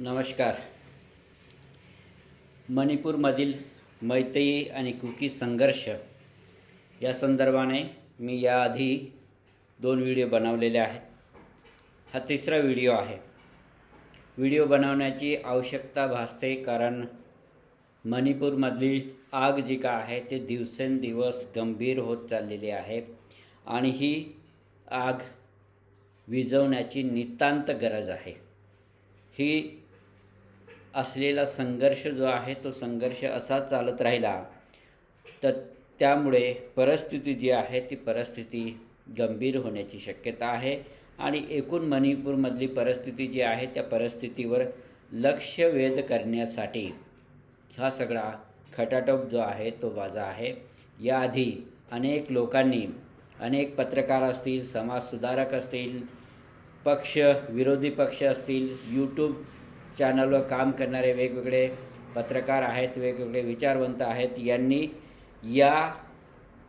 नमस्कार. मणिपूरमधील मैत्री आणि कुकी संघर्ष या संदर्भाने मी याआधी दोन व्हिडिओ बनवलेले आहेत. हा तिसरा व्हिडिओ आहे. व्हिडिओ बनवण्याची आवश्यकता भासते कारण मणिपूरमधली आग जी का आहे ते दिवसेंदिवस गंभीर होत चाललेली आहे आणि ही आग विझवण्याची नितांत गरज आहे. ही असलेला संघर्ष जो आहे तो संघर्ष असाच चालत राहिला. तर त्यामुळे परिस्थिती जी आहे ती परिस्थिती गंभीर होण्याची शक्यता आहे. आणि एकूण मणिपूरमधली परिस्थिती जी आहे त्या परिस्थितीवर लक्ष वेध करण्यासाठी हा सगळा खटाटोप जो आहे तो माझा आहे. याआधी अनेक लोकांनी अनेक पत्रकार असतील समाजसुधारक असतील पक्ष विरोधी पक्ष असतील यूट्यूब चॅनलवर काम करणारे वेगवेगळे पत्रकार आहेत वेगवेगळे विचारवंत आहेत. यांनी या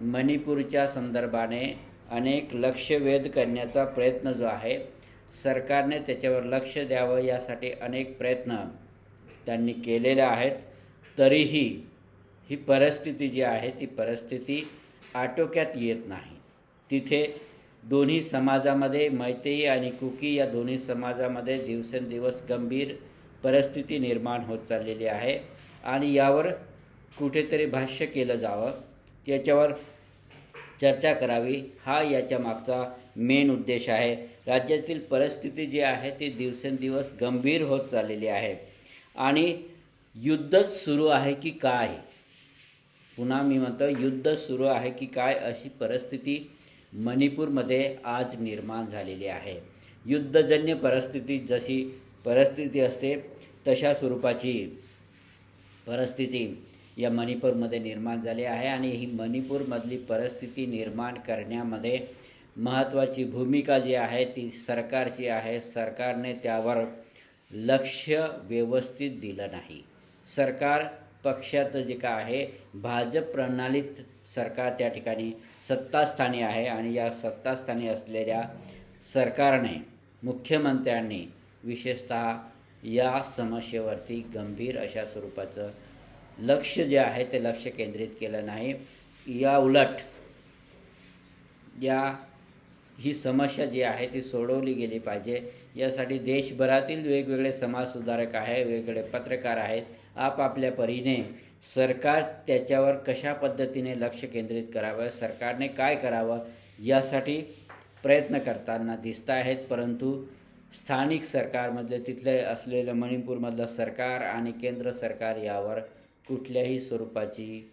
मणिपूरच्या संदर्भाने अनेक लक्षवेध करण्याचा प्रयत्न जो आहे सरकारने त्याच्यावर लक्ष द्यावं यासाठी अनेक प्रयत्न त्यांनी केलेले आहेत. तरीही ही परिस्थिती जी आहे ती परिस्थिती आटोक्यात येत नाही. तिथे दोन्ही समाजामध्ये मैतेई आणि कुकी या दोन्ही समाजामध्ये दिवसेंदिवस गंभीर परिस्थिती निर्माण होत चाललेली आहे आणि यावर कुठेतरी भाष्य केलं जावं. त्याच्यावर चर्चा करावी. हा याच्या मागचा मेन उद्देश आहे. राज्यातील परिस्थिती जी आहे ती दिवसेंदिवस गंभीर होत चाललेली आहे. आणि युद्धच सुरू आहे की काय? पुन्हा मी म्हणतो युद्ध सुरू आहे की काय अशी परिस्थिती मणिपूरमध्ये आज निर्माण झालेली आहे. युद्धजन्य परिस्थिती जशी परिस्थिती असते तशा स्वरूपाची परिस्थिती या मणिपूरमध्ये निर्माण झाली आहे आणि ही मणिपूरमधली परिस्थिती निर्माण करण्यामध्ये महत्त्वाची भूमिका जी आहे ती सरकारची आहे. सरकारने त्यावर लक्ष व्यवस्थित दिलं नाही. सरकार पक्षाचं जे काय आहे भाजप प्रणालीत सरकार त्या ठिकाणी सत्तास्थानी आहे आणि या सत्तास्थानी असलेल्या सरकारने मुख्यमंत्र्यांनी विशेषतः या समस्येवरती गंभीर अशा स्वरूपाचं लक्ष जे आहे ते लक्ष केंद्रित केलं नाही. या उलट या ही समस्या जी आहे ती सोडवली गेली पाहिजे. यासाठी देशभरातील वेगवेगळे समाजसुधारक आहे वेगवेगळे पत्रकार आहेत. आपापल्या परीने सरकार त्याच्यावर कशा पद्धतीने लक्ष केंद्रित करावं सरकारने काय करावं यासाठी प्रयत्न करताना दिसत आहेत. परंतु स्थानिक सरकारमधले तिथले असलेलं मणिपूरमधलं सरकार आणि केंद्र सरकार यावर कुठल्याही स्वरूपाची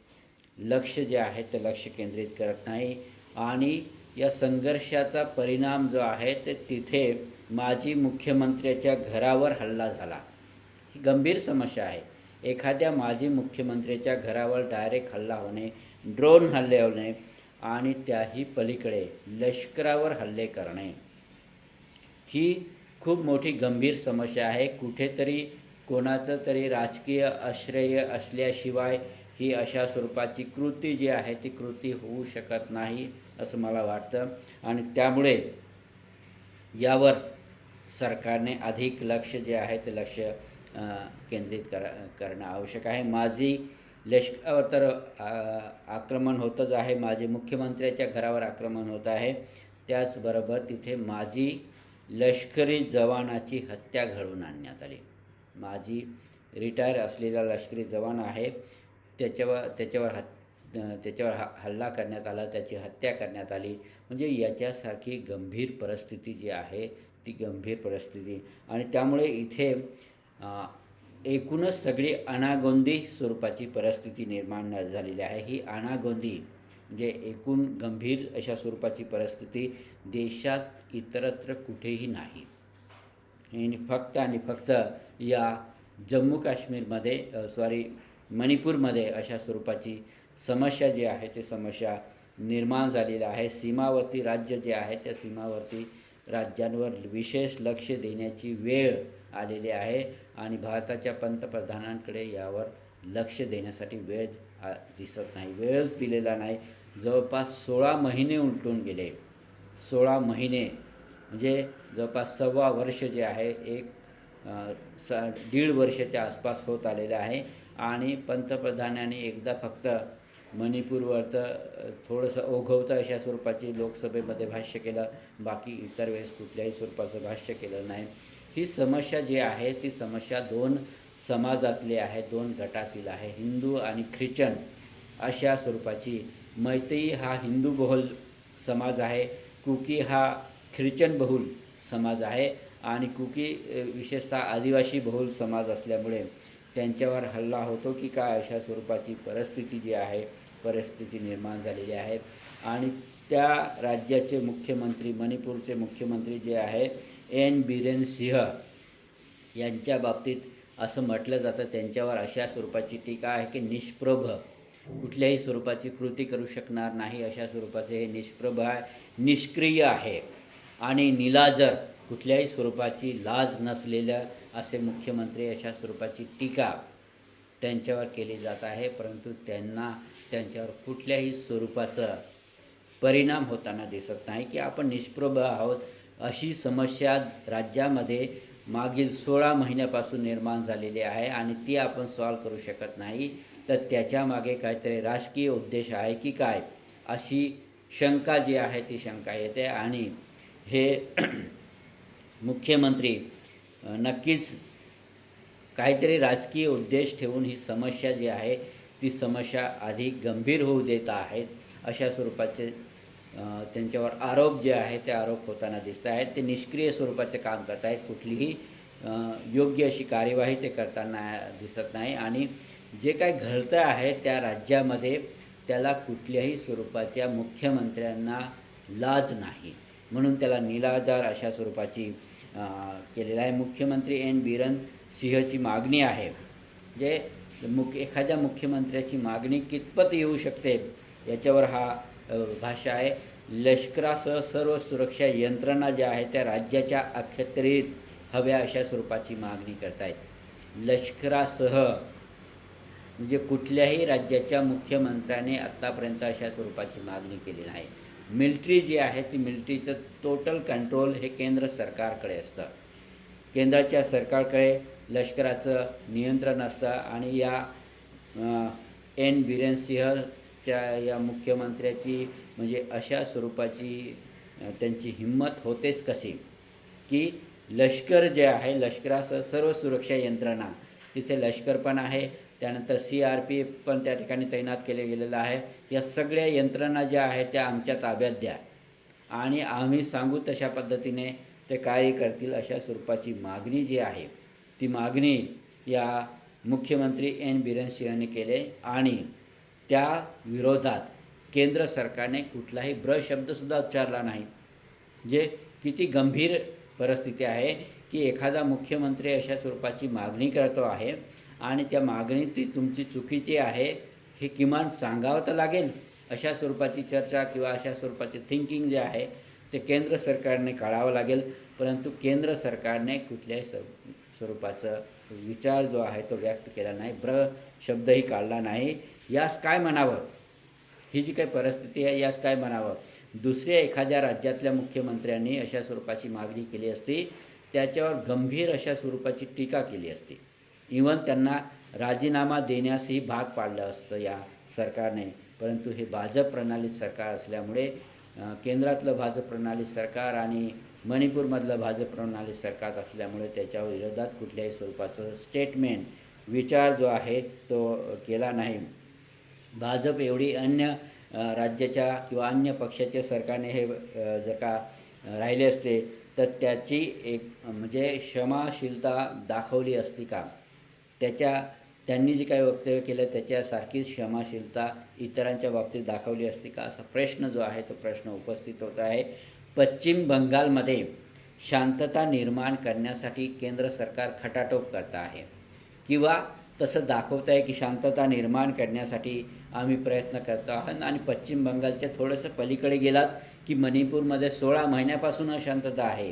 लक्ष जे आहे ते लक्ष केंद्रित करत नाही. आणि या संघर्षाचा परिणाम जो आहे ते तिथे माजी मुख्यमंत्र्याच्या घरावर हल्ला झाला. ही गंभीर समस्या आहे. एखाद्या माजी मुख्यमंत्र्याच्या घरावर डायरेक्ट हल्ला होणे ड्रोन हल्ले होणे आणि त्याही पलीकडे लष्करावर हल्ले करणे. ही खूप मोठी गंभीर समस्या आहे. कुठेतरी कोणाचं तरी राजकीय आश्रय असल्याशिवाय ही अशा स्वरूपाची कृती जी आहे ती कृती होऊ शकत नाही असं मला वाटतं. आणि त्यामुळे यावर सरकारने अधिक लक्ष जे आहे ते लक्ष केंद्रित कर करणं आवश्यक आहे. माझी लष्कर तर आक्रमण होतच आहे. माझे मुख्यमंत्र्याच्या घरावर आक्रमण होत आहे. त्याचबरोबर तिथे माझी लष्करी जवानाची हत्या घडवून आणण्यात आली. माझी रिटायर असलेला लष्करी जवान आहे. त्याच्यावर त्याच्यावर हत् त्याच्यावर हा हल्ला करण्यात आला. त्याची हत्या करण्यात आली. म्हणजे याच्यासारखी गंभीर परिस्थिती जी आहे ती गंभीर परिस्थिती. आणि त्यामुळे इथे एकूणच सगळी अनागोंदी स्वरूपाची परिस्थिती निर्माण झालेली आहे. ही अनागोंदी म्हणजे एकूण गंभीर अशा स्वरूपाची परिस्थिती देशात इतरत्र कुठेही नाही. आणि फक्त आणि फक्त या जम्मू काश्मीरमध्ये सॉरी मणिपूरमध्ये अशा स्वरूपाची समस्या जी आहे ती समस्या निर्माण झालेली आहे. सीमावर्ती राज्य जे आहे त्या सीमावर्ती राज्यांवर विशेष लक्ष देण्याची वेळ आलेली आहे आणि भारताच्या पंतप्रधानांकडे यावर लक्ष देण्यासाठी वेळ दिसत नाही वेळच दिलेला नाही. जवळपास सोळा महिने उलटून गेले. सोळा महिने. म्हणजे जवळपास सव्वा वर्ष जे आहे एक स दीड वर्षाच्या आसपास होत आलेलं आहे. आणि पंतप्रधानांनी एकदा फक्त मणिपूरवर तर थोडंसं ओघवतं अशा स्वरूपाची लोकसभेमध्ये भाष्य केलं. बाकी इतर वेळेस कुठल्याही स्वरूपाचं भाष्य केलं नाही. ही समस्या जी आहे ती समस्या दोन समाजातली आहे दोन गटातील आहे. हिंदू आणि ख्रिश्चन अशा स्वरूपाची मैत्री हा हिंदू बहुल समाज आहे कुकी हा ख्रिश्चन बहुल समाज आहे आणि कुकी विशेषतः आदिवासी बहुल समाज असल्यामुळे त्यांच्यावर हल्ला होतो की काय अशा स्वरूपाची परिस्थिती जी आहे परिस्थिती निर्माण झालेली आहे. आणि त्या राज्याचे मुख्यमंत्री मणिपूरचे मुख्यमंत्री जे आहे एन बिरेन सिंह यांच्या बाबतीत असं म्हटलं जातं. त्यांच्यावर अशा स्वरूपाची टीका आहे की निष्प्रभ कुठल्याही स्वरूपाची कृती करू शकणार नाही अशा स्वरूपाचे हे निष्प्रभ आहे निष्क्रिय आहे. आणि निलाजर कुठल्याही स्वरूपाची लाज नसलेल्या असे मुख्यमंत्री अशा स्वरूपाची टीका त्यांच्यावर केली जात आहे परंतु त्यांना त्यांच्यावर कुठल्याही स्वरूपाचं परिणाम होताना दिसत नाही की आपण निष्प्रभ आहोत. अशी समस्या राज्यामध्ये मागील सोळा महिन्यापासून निर्माण झालेली आहे आणि ती आपण सॉल्व करू शकत नाही. तर त्याच्यामागे काहीतरी राजकीय उद्देश आहे की काय? अशी शंका जी आहे ती शंका येते. आणि हे मुख्यमंत्री नक्कीच काहीतरी राजकीय उद्देश ठेवून ही समस्या जी आहे ती समस्या अधिक गंभीर होऊ देत आहेत अशा स्वरूपाचे त्यांच्यावर आरोप जे आहे ते आरोप होताना दिसत आहेत. ते निष्क्रिय स्वरूपाचे काम करत आहेत. कुठलीही योग्य अशी कार्यवाही ते करताना दिसत नाही. आणि जे काय घडतं आहे त्या राज्यामध्ये त्याला कुठल्याही स्वरूपाच्या मुख्यमंत्र्यांना लाज नाही. म्हणून त्याला निलाजार अशा स्वरूपाची केलेलं आहे. मुख्यमंत्री एन बिरन सिंहची मागणी आहे. जे मुख्य एखाद्या मुख्यमंत्र्याची मागणी कितपत येऊ शकते याच्यावर हा भाषा आहे. लष्करासह सर्व सुरक्षा यंत्रणा ज्या आहेत त्या राज्याच्या अखत्रित हव्या अशा स्वरूपाची मागणी करतायत. लष्करासह म्हणजे कुठल्याही राज्याच्या मुख्यमंत्र्याने आत्तापर्यंत अशा स्वरूपाची मागणी केली नाही. मिलिटरी जी आहे ती मिलिटरीचं टोटल कंट्रोल हे केंद्र सरकारकडे असतं. केंद्राच्या सरकारकडे लष्कराचं नियंत्रण असतं आणि या एन बिरेन सिंहच्या या मुख्यमंत्र्याची म्हणजे अशा स्वरूपाची त्यांची हिंमत होतेच कशी की लष्कर जे आहे लष्करासह सर्व सुरक्षा यंत्रणा तिथे लष्कर पण आहे त्यानंतर सी आर पी एफ पण त्या ठिकाणी तैनात केले गेलेलं आहे. या सगळ्या यंत्रणा ज्या आहेत त्या आमच्या ताब्यात द्या. आणि आम्ही सांगू तशा पद्धतीने ते कार्य करतील अशा स्वरूपाची मागणी जी आहे ती मागणी या मुख्यमंत्री एन बिरेन सिंहने केले आणि त्या विरोधात केंद्र सरकारने कुठलाही ब्र शब्दसुद्धा उच्चारला नाही जे किती गंभीर परिस्थिती आहे की एखादा मुख्यमंत्री अशा स्वरूपाची मागणी करतो आहे आणि त्या मागणी ती तुमची चुकीची आहे हे किमान सांगावं तर लागेल. अशा स्वरूपाची चर्चा किंवा अशा स्वरूपाचे थिंकिंग जे आहे ते केंद्र सरकारने काढावं लागेल. परंतु केंद्र सरकारने कुठल्याही स्व स्वरूपाचं विचार जो आहे तो व्यक्त केला नाही. ब्र शब्दही काढला नाही. यास काय म्हणावं? ही जी काही परिस्थिती आहे यास काय म्हणावं? दुसऱ्या एखाद्या राज्यातल्या मुख्यमंत्र्यांनी अशा स्वरूपाची मागणी केली असती त्याच्यावर गंभीर अशा स्वरूपाची टीका केली असती. इवन त्यांना राजीनामा देण्यासही भाग पाडलं असतं या सरकारने. परंतु हे भाजप प्रणालीत सरकार असल्यामुळे केंद्रातलं भाजप प्रणाली सरकार आणि मणिपूरमधलं भाजप प्रणाली सरकार असल्यामुळे त्याच्या विरोधात कुठल्याही स्वरूपाचं स्टेटमेंट विचार जो आहे तो केला नाही. भाजप एवढी अन्य राज्याच्या किंवा अन्य पक्षाच्या सरकारने हे जर का राहिले असते तर त्याची एक म्हणजे क्षमाशीलता दाखवली असती का? त्याच्या त्यांनी जे काही वक्तव्य केलं त्याच्यासारखीच क्षमाशीलता इतरांच्या बाबतीत दाखवली असती का? असा प्रश्न जो आहे तो प्रश्न उपस्थित होत आहे. पश्चिम बंगालमध्ये शांतता निर्माण करण्यासाठी केंद्र सरकार खटाटोप करत आहे. किंवा तसं दाखवत आहे की शांतता निर्माण करण्यासाठी आम्ही प्रयत्न करतो आहोत. आणि पश्चिम बंगालच्या थोडंसं पलीकडे गेलात की मणिपूरमध्ये सोळा महिन्यापासून अशांतता आहे.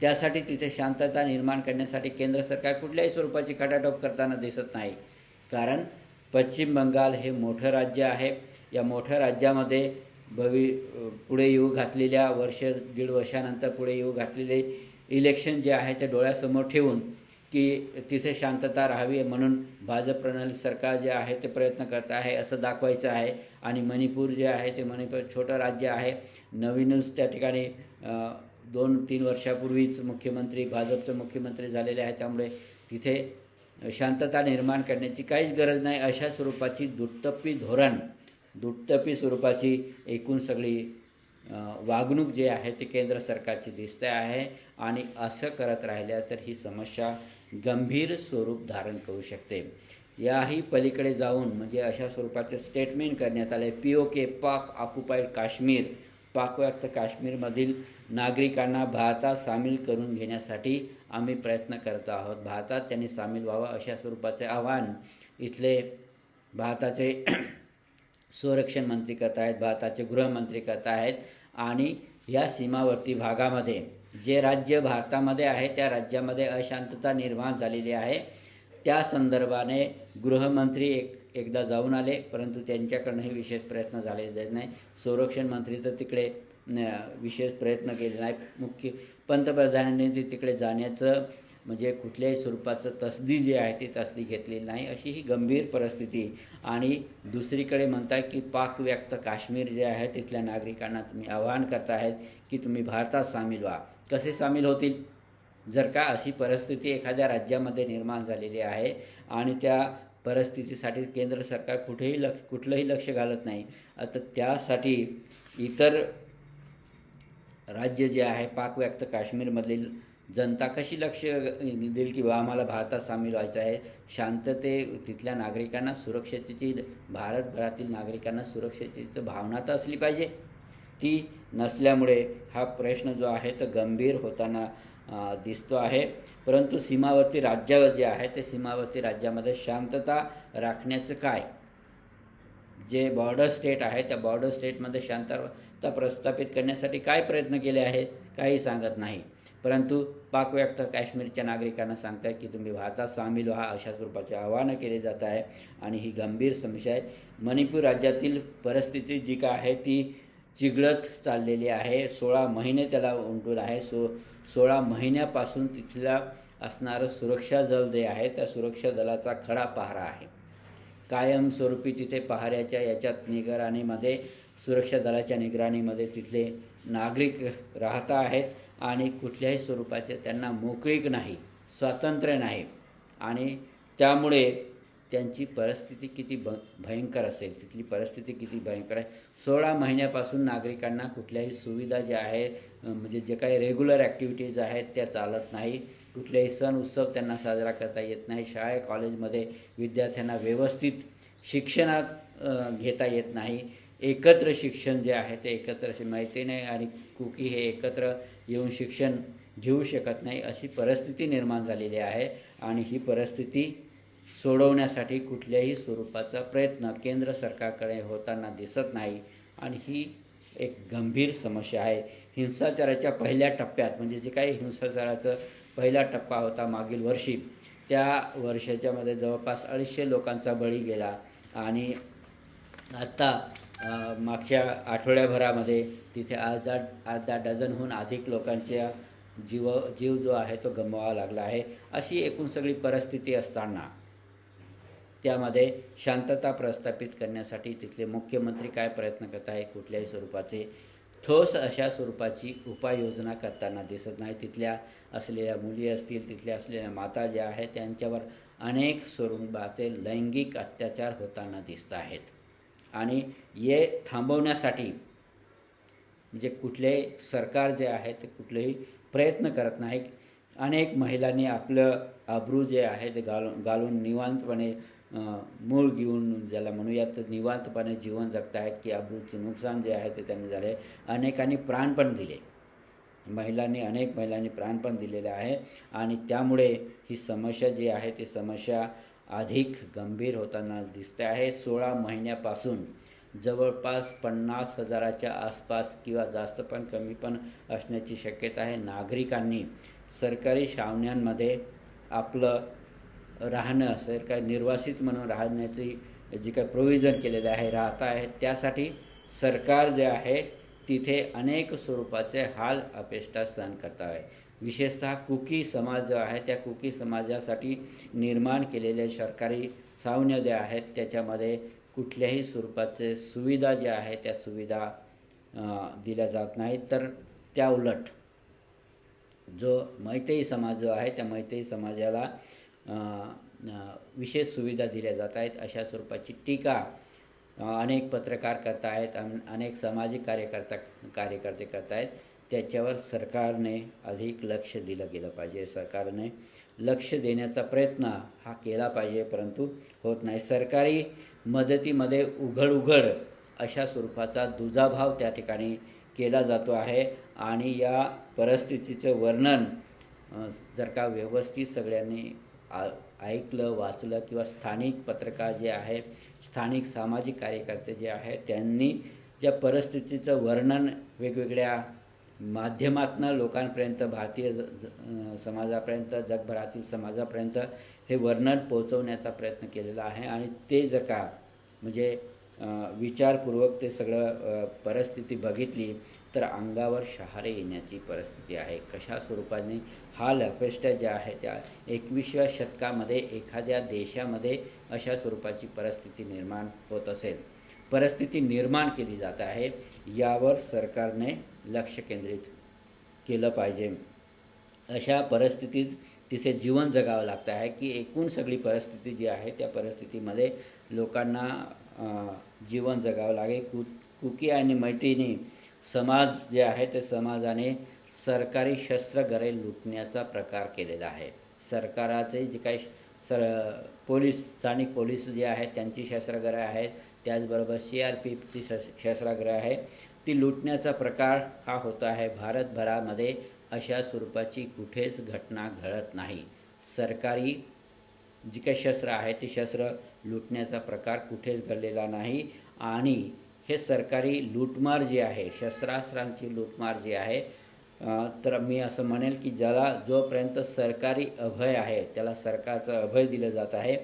त्यासाठी तिथे शांतता निर्माण करण्यासाठी केंद्र सरकार कुठल्याही स्वरूपाची खटाटोप करताना दिसत नाही. कारण पश्चिम बंगाल हे मोठं राज्य आहे. या मोठ्या राज्यामध्ये भवि पुढे येऊ घातलेल्या वर्ष दीड वर्षानंतर पुढे येऊ घातलेले इलेक्शन जे आहे ते डोळ्यासमोर ठेवून की तिथे शांतता राहावी म्हणून भाजप प्रणाली सरकार जे आहे ते प्रयत्न करत आहे असं दाखवायचं आहे. आणि मणिपूर जे आहे ते मणिपूर छोटं राज्य आहे. नवीनच त्या ठिकाणी दोन तीन वर्षापूर्वीच मुख्यमंत्री भाजपचे मुख्यमंत्री झालेले आहे त्यामुळे तिथे शांतता निर्माण करण्याची काहीच गरज नाही. अशा स्वरूपाची दुट्टप्पी धोरण दुट्टप्पी स्वरूपाची एकूण सगळी वागणूक जे आहे ते केंद्र सरकारची दिसते आहे. आणि असं करत राहिल्या तर ही समस्या गंभीर स्वरूप धारण करू शकते. याही पलीकडे जाऊन म्हणजे अशा स्वरूपाचे स्टेटमेंट करण्यात आले. पी ओ के पाक ऑक्युपाईड काश्मीर पाकव्याप्त काश्मीरमधील नागरिकांना भारतात सामील करून घेण्यासाठी आम्ही प्रयत्न करत आहोत. भारतात त्यांनी सामील व्हावं अशा स्वरूपाचे आव्हान इथले भारताचे संरक्षण मंत्री करत आहेत भारताचे गृहमंत्री करत आहेत आणि या सीमावर्ती भागामध्ये जे राज्य भारतामध्ये आहे त्या राज्यामध्ये अशांतता निर्माण झालेली आहे. त्या संदर्भाने गृहमंत्री एक एकदा जाऊन आले परंतु त्यांच्याकडनंही विशेष प्रयत्न झालेले नाही. संरक्षण मंत्री तर तिकडे न, विशेष प्रयत्न केले नाही मुख्य पंतप्रधानांनी ते तिकडे जाण्याचं म्हणजे कुठल्याही स्वरूपाचं तसदी जी आहे ती तसदी घेतलेली नाही. अशी ही गंभीर परिस्थिती. आणि दुसरीकडे म्हणताय की पाक व्यक्त काश्मीर जे आहे तिथल्या नागरिकांना तुम्ही आवाहन करतायत की तुम्ही भारतात सामील व्हा. कसे सामील होतील? जर का अशी परिस्थिती एखाद्या राज्यामध्ये निर्माण झालेली आहे आणि त्या परिस्थितीसाठी केंद्र सरकार कुठेही लक्ष कुठलंही लक्ष घालत नाही आता त्यासाठी इतर राज्य जे आहे पाकव्याप्त काश्मीरमधील जनता कशी लक्ष देईल की बा आम्हाला भारतात सामील व्हायचं आहे? शांतते तिथल्या नागरिकांना सुरक्षेची भारतभरातील नागरिकांना सुरक्षेची भावना तर असली पाहिजे. ती नसल्यामुळे हा प्रश्न जो आहे तो गंभीर होताना दिसतो आहे. परंतु सीमावर्ती राज्यावर जे आहे ते सीमावर्ती राज्यामध्ये शांतता राखण्याचं काय? जे बॉर्डर स्टेट आहे त्या बॉर्डर स्टेटमध्ये शांतता प्रस्थापित करण्यासाठी काय प्रयत्न केले आहेत? काही सांगत नाही. परंतु पाकव्याप्त काश्मीरच्या नागरिकांना सांगताय की तुम्ही भारतात सामील व्हा अशा स्वरूपाचे आवाहन केले जात आहे. आणि ही गंभीर समस्या आहे. मणिपूर राज्यातील परिस्थिती जी काय आहे ती चिघळत चाललेली आहे. सोळा महिने त्याला उंटून आहे. सो सोळा महिन्यापासून तिथल्या असणारं सुरक्षा दल जे आहे त्या सुरक्षा दलाचा खडा पहारा आहे. कायमस्वरूपी तिथे पहाऱ्याच्या याच्यात निगराणीमध्ये सुरक्षा दलाच्या निगराणीमध्ये तिथले नागरिक राहत आहेत आणि कुठल्याही स्वरूपाचे त्यांना मोकळीक नाही स्वातंत्र्य नाही. आणि त्यामुळे त्यांची परिस्थिती किती भ भयंकर असेल तिथली परिस्थिती किती भयंकर आहे. सोळा महिन्यापासून नागरिकांना कुठल्याही सुविधा ज्या आहे म्हणजे जे काही रेग्युलर ॲक्टिव्हिटीज आहेत त्या चालत नाही. कुठलेही सण उत्सव त्यांना साजरा करता येत नाही. शाळे कॉलेजमध्ये विद्यार्थ्यांना व्यवस्थित शिक्षणात घेता येत नाही. एकत्र शिक्षण जे आहे ते एकत्र अशी मैत्रीने आणि कुकी हे एकत्र येऊन शिक्षण घेऊ शकत नाही अशी परिस्थिती निर्माण झालेली आहे. आणि ही परिस्थिती सोडवण्यासाठी कुठल्याही स्वरूपाचा प्रयत्न केंद्र सरकारकडे होताना दिसत नाही. आणि ही एक गंभीर समस्या आहे. हिंसाचाराच्या पहिल्या टप्प्यात म्हणजे जे काही हिंसाचाराचं पहिला टप्पा होता मागील वर्षी त्या वर्षाच्यामध्ये जवळपास अडीचशे लोकांचा बळी गेला. आणि आत्ता मागच्या आठवड्याभरामध्ये तिथे अर्धा अर्धा डझनहून अधिक लोकांच्या जीव जीव जो आहे तो गमवावा लागला आहे. अशी एकूण सगळी परिस्थिती असताना त्यामध्ये शांतता प्रस्थापित करण्यासाठी तिथले मुख्यमंत्री काय प्रयत्न करत आहे कुठल्याही स्वरूपाचे ठोस अशा स्वरूपाची उपाययोजना करताना दिसत नाही. तिथल्या असलेल्या मुली असतील तिथल्या असलेल्या माता ज्या आहेत त्यांच्यावर अनेक स्वरूपाचे लैंगिक अत्याचार होताना दिसत आहेत. आणि हे थांबवण्यासाठी म्हणजे कुठलेही सरकार जे आहे ते कुठलेही प्रयत्न करत नाही अनेक महिलांनी आपलं अब्रू जे आहे ते घालून घालून निवांतपणे मूळ घेऊन ज्याला म्हणूयात निवांतपणे जीवन जगत आहेत की अब्रूचे नुकसान जे आहे ते त्यांनी झाले. अनेकांनी प्राण पण दिले. महिलांनी अनेक महिलांनी प्राण पण दिलेले आहे. आणि त्यामुळे ही समस्या जी आहे ती समस्या अधिक गंभीर होताना दिसते आहे. सोळा महिन्यापासून जवळपास पन्नास हजाराच्या आसपास किंवा जास्त पण कमी पण असण्याची शक्यता आहे. नागरिकांनी सरकारी छावण्यांमध्ये आपलं राहणं असेल काय निर्वासित म्हणून राहण्याची जी काही प्रोव्हिजन केलेले आहे राहता आहे त्यासाठी सरकार जे आहे तिथे अनेक स्वरूपाचे हाल अपेष्टा सहन करता आहे. विशेषतः कुकी समाज जो आहे त्या कुकी समाजासाठी निर्माण केलेले सरकारी सावन्य जे आहेत त्याच्यामध्ये कुठल्याही स्वरूपाचे सुविधा ज्या आहेत त्या सुविधा दिल्या जात नाहीत. तर त्या उलट जो मैतेई समाज जो आहे त्या मैतेई समाजाला विशेष सुविधा दिल्या जात आहेत. अशा स्वरूपाची टीका अनेक पत्रकार करत आहेत अन अनेक सामाजिक कार्यकर्ता कार्यकर्ते करत आहेत. त्याच्यावर सरकारने अधिक लक्ष दिलं गेलं पाहिजे. सरकारने लक्ष देण्याचा प्रयत्न हा केला पाहिजे परंतु होत नाही. सरकारी मदतीमध्ये उघड उघड अशा स्वरूपाचा दुजाभाव त्या ठिकाणी केला जातो आहे आणि या परिस्थितीचं वर्णन जर का व्यवस्थित सगळ्यांनी ऐकलं वाचलं किंवा स्थानिक पत्रकार जे आहे स्थानिक सामाजिक कार्यकर्ते जे आहेत त्यांनी ज्या परिस्थितीचं वर्णन वेगवेगळ्या माध्यमातनं लोकांपर्यंत भारतीय ज ज- समाजापर्यंत जगभरातील समाजापर्यंत हे वर्णन पोहोचवण्याचा प्रयत्न केलेला आहे. आणि ते जर का म्हणजे विचारपूर्वक ते सगळं परिस्थिती बघितली तर अंगावर शहारे येण्याची परिस्थिती आहे. कशा स्वरूपाने हा लपेष्टा ज्या आहे त्या एकविसव्या शतकामध्ये एखाद्या देशामध्ये अशा स्वरूपाची परिस्थिती निर्माण होत असेल. परिस्थिती निर्माण केली जात आहे यावर सरकारने लक्ष केंद्रित केलं पाहिजे. अशा परिस्थितीत तिथे जीवन जगावं लागतं आहे की एकूण सगळी परिस्थिती जी आहे त्या परिस्थितीमध्ये लोकांना जीवन जगावं लागेल कु कुकी आणि मैत्रिणी समाज जे आहे ते समाजाने सरकारी शस्त्रघरे लुटण्याचा प्रकार केलेला आहे. सरकाराचे जे काही सर पोलीस स्थानिक पोलीस जे आहेत त्यांची शस्त्रघरे आहेत त्याचबरोबर सी आर पी एफची शस्त्राग्रह आहे ती लुटण्याचा प्रकार हा होत आहे. भारतभरामध्ये अशा स्वरूपाची कुठेच घटना घडत नाही. सरकारी जी काही शस्त्र आहे ते शस्त्र लुटण्याचा प्रकार कुठेच घडलेला नाही. आणि हे सरकारी लूटमार जी आहे शस्त्रास्त्रांची लूटमार जी आहे तर मी असं म्हणेल की ज्याला जोपर्यंत सरकारी अभय आहे त्याला सरकारचं अभय दिलं जात आहे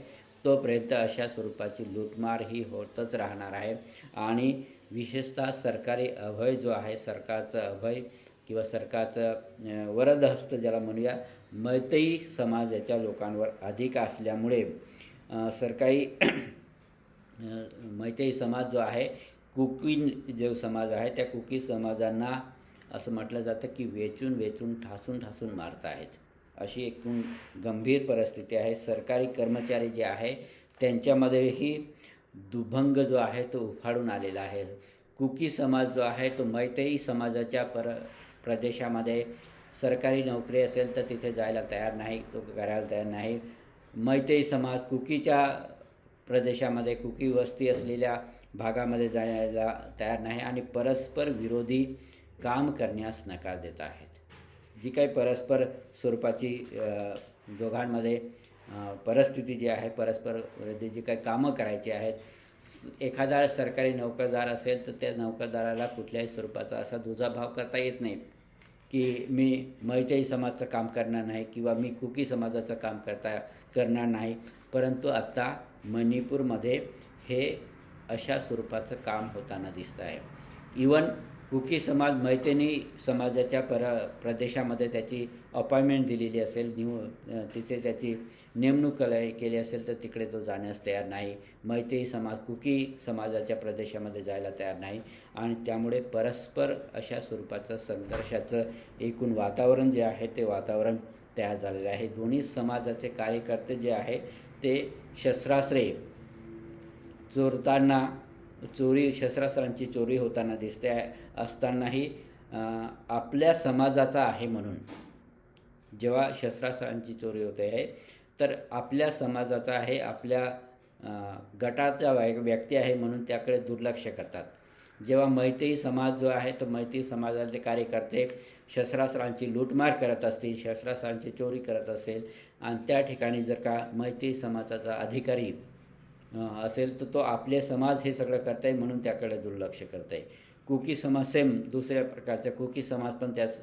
तोपर्यंत अशा स्वरूपाची लूटमार ही होतच राहणार आहे. आणि विशेषतः सरकारी अभय जो आहे सरकारचं अभय किंवा सरकारचं वरदहस्त ज्याला म्हणूया मैतई समाजाच्या लोकांवर अधिक असल्यामुळे सरकारी अ, मैतेई समाज जो आहे कुकीन जो समाज आहे त्या कुकी समाजांना असं म्हटलं जातं की वेचून वेचून ठासून ठासून मारत आहेत. अशी एकूण गंभीर परिस्थिती आहे. सरकारी कर्मचारी जे आहे त्यांच्यामध्येही दुभंग जो आहे तो उफाडून आलेला आहे. कुकी समाज जो आहे तो मैतेई समाजाच्या पर प्रदेशामध्ये सरकारी नोकरी असेल तर तिथे जायला तयार नाही तो करायला तयार नाही. मैत्री समाज कुकीच्या प्रदेशामध्ये कुकी वस्ती असलेल्या भागामध्ये जायला तयार नाही आणि परस्पर विरोधी काम करण्यास नकार देत आहेत. जी काही परस्पर स्वरूपाची दोघांमध्ये परिस्थिती जी आहे परस्पर विरोधी जी काही कामं करायची आहेत एखादा सरकारी नौकरदार असेल तर त्या नौकरदाराला कुठल्याही स्वरूपाचा असा दुजाभाव करता येत नाही. की मी मैतेई समाजचं काम करणार नाही किंवा मी कुकी समाजाचं काम करता करणार नाही. परंतु आत्ता मणिपूरमध्ये हे अशा स्वरूपाचं काम होताना दिसतं आहे इवन कुकी समाज मैत्रिणी समाजाच्या पर प्रदेशामध्ये त्याची अपॉइंटमेंट दिलेली असेल निव तिथे त्याची नेमणूक केली केली असेल तर तिकडे तो जाण्यास तयार नाही. मैत्री समाज कुकी समाजाच्या प्रदेशामध्ये जायला तयार नाही. आणि त्यामुळे परस्पर अशा स्वरूपाचं संघर्षाचं एकूण वातावरण जे आहे ते वातावरण तयार झालेलं आहे. दोन्ही समाजाचे कार्यकर्ते जे आहे ते शस्त्रास्त्रे चोरताना चोरी शस्त्रास्त्रांची चोरी होताना दिसते आहे असतानाही आपल्या समाजाचा आहे म्हणून. जेव्हा शस्त्रास्त्रांची चोरी होते आहे तर आपल्या समाजाचा आहे आपल्या गटाचा व्यक्ती आहे म्हणून त्याकडे दुर्लक्ष करतात. जेव्हा मैत्री समाज जो आहे तो मैत्री समाजाचे कार्यकर्ते शस्त्रास्त्रांची लूटमार करत असतील शस्त्रास्त्रांची चोरी करत असेल आणि त्या ठिकाणी जर का मैत्री समाजाचा अधिकारी असेल तर तो आपले समाज हे सगळं करत आहे म्हणून त्याकडे दुर्लक्ष करत आहे कुकी समाज सेम दुसऱ्या प्रकारचा कुकी समाज पण त्याच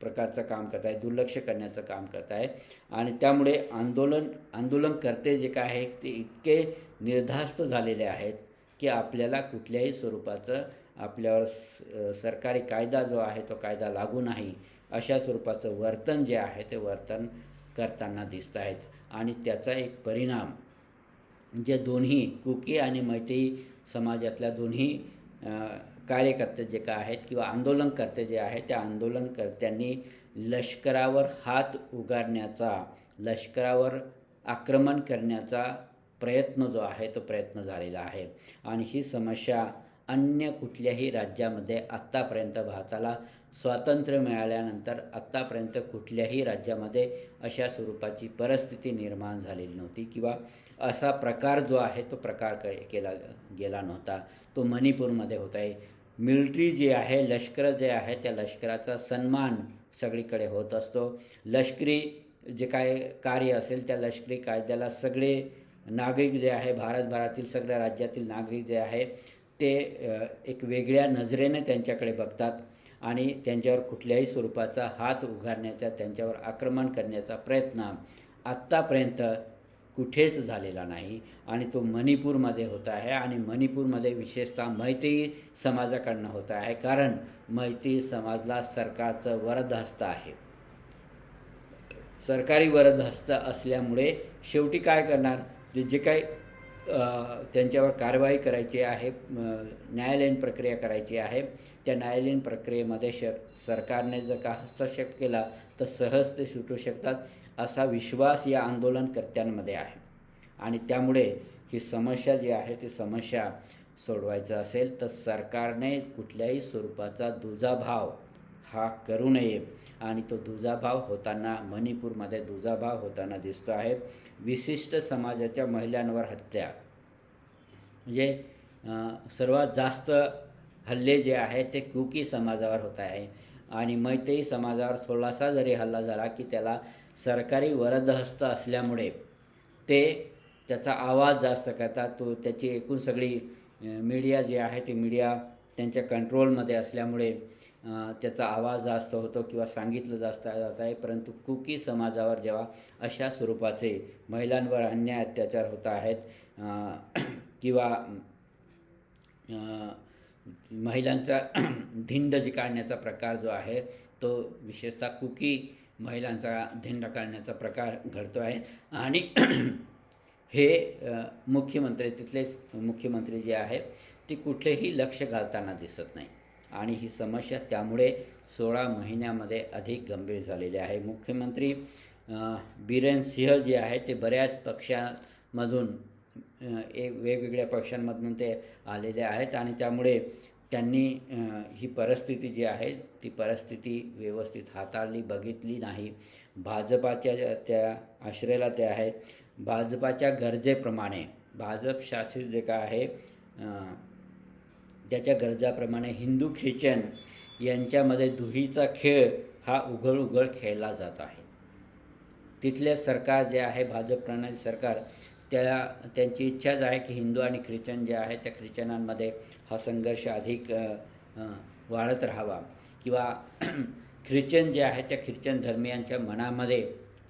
प्रकारचं काम करत आहे दुर्लक्ष करण्याचं काम करत आहे आणि त्यामुळे आंदोलन आंदोलनकर्ते जे काय आहे ते इतके निर्धास्त झालेले आहेत की आपल्याला कुठल्याही स्वरूपाचं आपल्यावर स- सरकारी कायदा जो आहे तो कायदा लागू नाही. अशा स्वरूपाचं वर्तन जे आहे ते वर्तन करताना दिसत आहेत आणि त्याचा एक परिणाम जे दोन्ही कुकी आणि मैतेई समाजातल्या दोन्ही कार्यकर्ते जे काय आहेत किंवा आंदोलनकर्ते जे आहेत त्या आंदोलनकर्त्यांनी लष्करावर हात उगारण्याचा लष्करावर आक्रमण करण्याचा प्रयत्न जो आहे तो प्रयत्न झालेला आहे. आणि ही समस्या अन्य कुठल्याही राज्यामध्ये आत्तापर्यंत भारताला स्वातंत्र्य मिळाल्यानंतर आत्तापर्यंत कुठल्याही राज्यामध्ये अशा स्वरूपाची परिस्थिती निर्माण झालेली नव्हती किंवा असा प्रकार जो आहे तो प्रकार क केला गेला नव्हता. तो मणिपूरमध्ये होत. आहे मिलिटरी जे आहे लष्कर जे आहे त्या लष्कराचा सन्मान सगळीकडे होत असतो. लष्करी जे काय कार्य असेल त्या लष्करी कायद्याला सगळे नागरिक जे आहे भारतभरातील सगळ्या राज्यातील नागरिक जे आहे ते एक वेगळ्या नजरेने त्यांच्याकडे बघतात आणि त्यांच्यावर कुठल्याही स्वरूपाचा हात उघारण्याचा त्यांच्यावर आक्रमण करण्याचा प्रयत्न आत्तापर्यंत कुठेच झालेला नाही आणि तो मणिपूरमध्ये होत आहे आणि मणिपूरमध्ये विशेषतः मैत्री समाजाकडनं होत आहे कारण मैत्री समाजला सरकारचं वरदहस्त आहे. सरकारी वरदहस्त असल्यामुळे शेवटी काय करणार? जे जे काही त्यांच्यावर कारवाई करायची आहे न्यायालयीन प्रक्रिया करायची आहे. त्या न्यायालयीन प्रक्रियेमध्ये श सरकारने जर का हस्तक्षेप केला तर सहज ते सुटू शकतात असा विश्वास या आंदोलनकर्त्यांमध्ये आहे. आणि त्यामुळे ही समस्या जी आहे ती समस्या सोडवायचं असेल तर सरकारने कुठल्याही स्वरूपाचा दुजाभाव हा करू नये. आणि तो दुजाभाव होताना मणिपूरमध्ये दुजाभाव होताना दिसतो आहे. विशिष्ट समाजाच्या महिलांवर हत्या. म्हणजे सर्वात जास्त हल्ले जे आहे ते कुकी समाजावर होत आहे. आणि मैतेई समाजावर थोडासा जरी हल्ला झाला की त्याला सरकारी वरदहस्त असल्यामुळे ते त्याचा आवाज जास्त करतात. तो त्याची एकूण सगळी मीडिया जी आहे ती मीडिया त्यांच्या कंट्रोलमध्ये असल्यामुळे त्याचा आवाज जास्त होतो किंवा सांगितलं जास्त जात आहे परंतु कुकी समाजावर जेव्हा अशा स्वरूपाचे महिलांवर अन्याय अत्याचार होत आहेत किंवा महिलांचा धिंड जी काढण्याचा प्रकार जो आहे तो विशेषतः कुकी महिलांचा धिंड काढण्याचा प्रकार घडतो आहे. आणि हे मुख्यमंत्री तिथले मुख्यमंत्री जे आहे ते कुठलेही लक्ष घालताना दिसत नाही. आणि ही समस्या त्यामुळे सोळा महिन्यामध्ये अधिक गंभीर झालेली आहे. मुख्यमंत्री बिरेन सिंह जे आहे ते बऱ्याच पक्षामधून एक वेगवेगळ्या पक्षांमधून ते आलेले आहेत आणि त्यामुळे त्यांनी ही परिस्थिती जी आहे ती परिस्थिती व्यवस्थित हाताळली बघितली नाही. भाजपाच्या त्या आश्रयाला ते आहेत. भाजपाच्या गरजेप्रमाणे भाजप शासित जे काय आहे त्याच्या गरजाप्रमाणे हिंदू ख्रिश्चन यांच्यामध्ये दुहीचा खेळ हा उघड उघड खेळला जात आहे. तिथले सरकार जे आहे भाजप प्रणाली सरकार त्या त्यांची इच्छाच आहे की हिंदू आणि ख्रिश्चन जे आहे त्या ख्रिश्चनांमध्ये हा संघर्ष अधिक वाढत राहावा. किंवा ख्रिश्चन जे आहे त्या ख्रिश्चन धर्मियांच्या मनामध्ये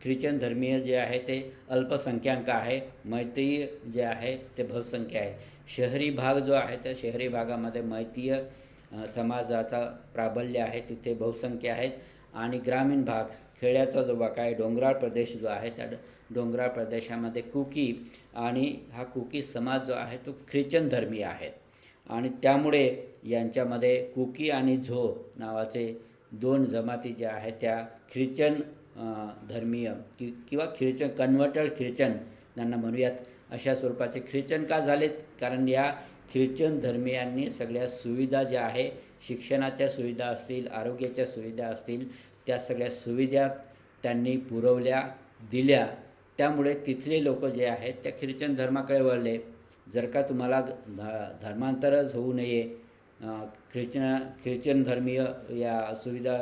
ख्रिश्चन धर्मीय जे आहे ते अल्पसंख्याक आहे मैत्रीय जे आहे ते बहुसंख्य आहे. शहरी भाग जो आहे त्या शहरी भागामध्ये मैतीय समाजाचा प्राबल्य आहे तिथे बहुसंख्य आहेत. आणि ग्रामीण भाग खेड्याचा जो भाग आहे डोंगराळ प्रदेश जो आहे त्या डोंगराळ प्रदेशामध्ये कुकी आणि हा कुकी समाज जो आहे तो ख्रिश्चन धर्मीय आहे. आणि त्यामुळे यांच्यामध्ये कुकी आणि झो नावाचे दोन जमाती ज्या आहेत त्या ख्रिश्चन धर्मीय कि किंवा ख्रिश्चन कन्व्हर्टल ख्रिश्चन त्यांना म्हणूयात अशा स्वरूपाचे ख्रिश्चन का झालेत? कारण या ख्रिश्चन धर्मियांनी सगळ्या सुविधा ज्या आहे शिक्षणाच्या सुविधा असतील आरोग्याच्या सुविधा असतील त्या सगळ्या सुविधा त्यांनी पुरवल्या दिल्या. त्यामुळे तिथले लोक जे आहेत त्या ख्रिश्चन धर्माकडे वळले. जर का तुम्हाला ध धर्मांतरच होऊ नये ख्रिश्चन ख्रिश्चन धर्मीय या सुविधा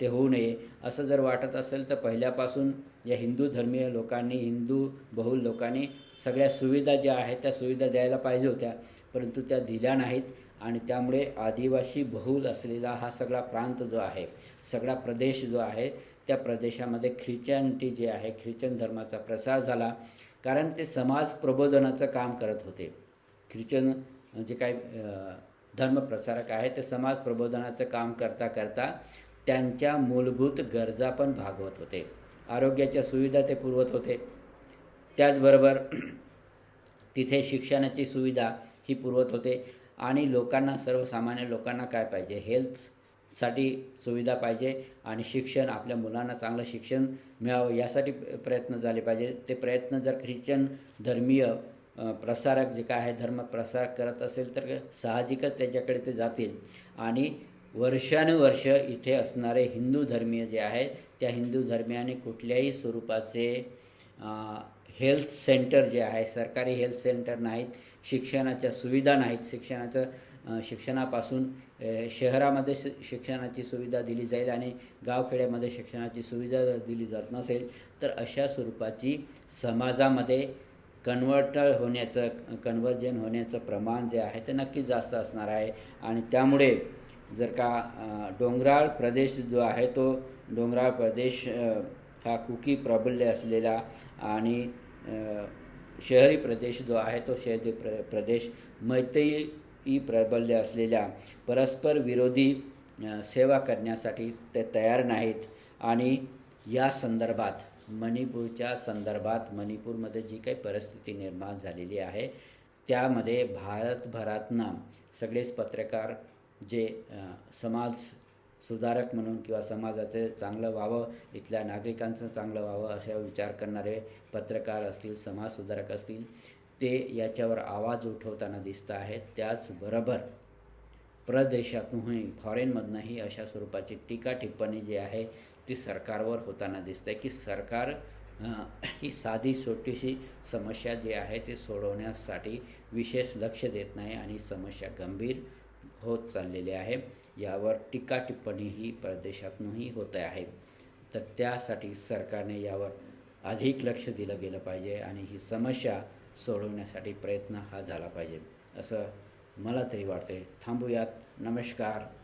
ते होऊ नये असं जर वाटत असेल तर पहिल्यापासून या हिंदू धर्मीय लोकांनी हिंदू बहुल लोकांनी सगळ्या सुविधा ज्या आहेत त्या सुविधा द्यायला पाहिजे होत्या परंतु त्या दिल्या नाहीत आणि त्यामुळे आदिवासी बहुल असलेला हा सगळा प्रांत जो आहे सगळा प्रदेश जो आहे त्या प्रदेशामध्ये ख्रिश्चॅनिटी जे आहे ख्रिश्चन धर्माचा प्रसार झाला कारण ते समाज प्रबोधनाचं काम करत होते. ख्रिश्चन जे काय धर्मप्रसारक आहे ते समाज प्रबोधनाचं काम करता करता त्यांच्या मूलभूत गरजा पण भागवत होते. आरोग्याच्या सुविधा ते पुरवत होते. त्याचबरोबर तिथे शिक्षणाची सुविधा ही पुरवत होते. आणि लोकांना सर्वसामान्य लोकांना काय पाहिजे? हेल्थसाठी सुविधा पाहिजे आणि शिक्षण आपल्या मुलांना चांगलं शिक्षण मिळावं यासाठी प्रयत्न झाले पाहिजे. ते प्रयत्न जर ख्रिश्चन धर्मीय प्रसारक जे काय आहे धर्म प्रसार करत असेल तर साहजिकच त्याच्याकडे ते जातील. आणि वर्षानुवर्ष इथे असणारे हिंदू धर्मीय जे आहेत त्या हिंदू धर्मियाने कुठल्याही स्वरूपाचे हेल्थ सेंटर जे आहे सरकारी हेल्थ सेंटर नाहीत शिक्षणाच्या सुविधा नाहीत. शिक्षणाचं शिक्षणापासून शहरामध्ये शि शिक्षणाची सुविधा दिली जाईल आणि गावखेड्यामध्ये शिक्षणाची सुविधा जर दिली जात नसेल तर अशा स्वरूपाची समाजामध्ये कन्वर्ट होण्याचं कन्वर्जन होण्याचं प्रमाण जे आहे ते नक्कीच जास्त असणार आहे. आणि त्यामुळे जर का डोंगराळ प्रदेश जो आहे तो डोंगराळ प्रदेश हा कुकी प्राबल्य असलेला आणि शहरी प्रदेश जो आहे तो शहरी प्र प्रदेश मैत्री प्राबल्य असलेल्या परस्पर विरोधी सेवा करण्यासाठी ते तयार नाहीत. आणि या संदर्भात मणिपूरच्या संदर्भात मणिपूरमध्ये जी काही परिस्थिती निर्माण झालेली आहे त्यामध्ये भारतभरातनं सगळेच पत्रकार जे समाज सुधारक म्हणून किंवा समाजाचे चांगलं व्हावं इथल्या नागरिकांचं चांगलं व्हावं अशा विचार करणारे पत्रकार असतील समाजसुधारक असतील ते याच्यावर आवाज उठवताना दिसत आहेत. त्याचबरोबर प्रदेशातूनही फॉरेनमधनंही अशा स्वरूपाची टीका टिप्पणी जी आहे ती सरकारवर होताना दिसते की सरकार ही साधी छोटीशी समस्या जी आहे ती सोडवण्यासाठी विशेष लक्ष देत नाही आणि समस्या गंभीर होत चाललेली आहे. यावर टीका टिप्पणी ही परदेशातूनही होत आहे. तर त्यासाठी सरकारने यावर अधिक लक्ष दिलं गेलं पाहिजे आणि ही समस्या सोडवण्यासाठी प्रयत्न हा झाला पाहिजे. असं मला तरी वाटते थांबूयात. नमस्कार.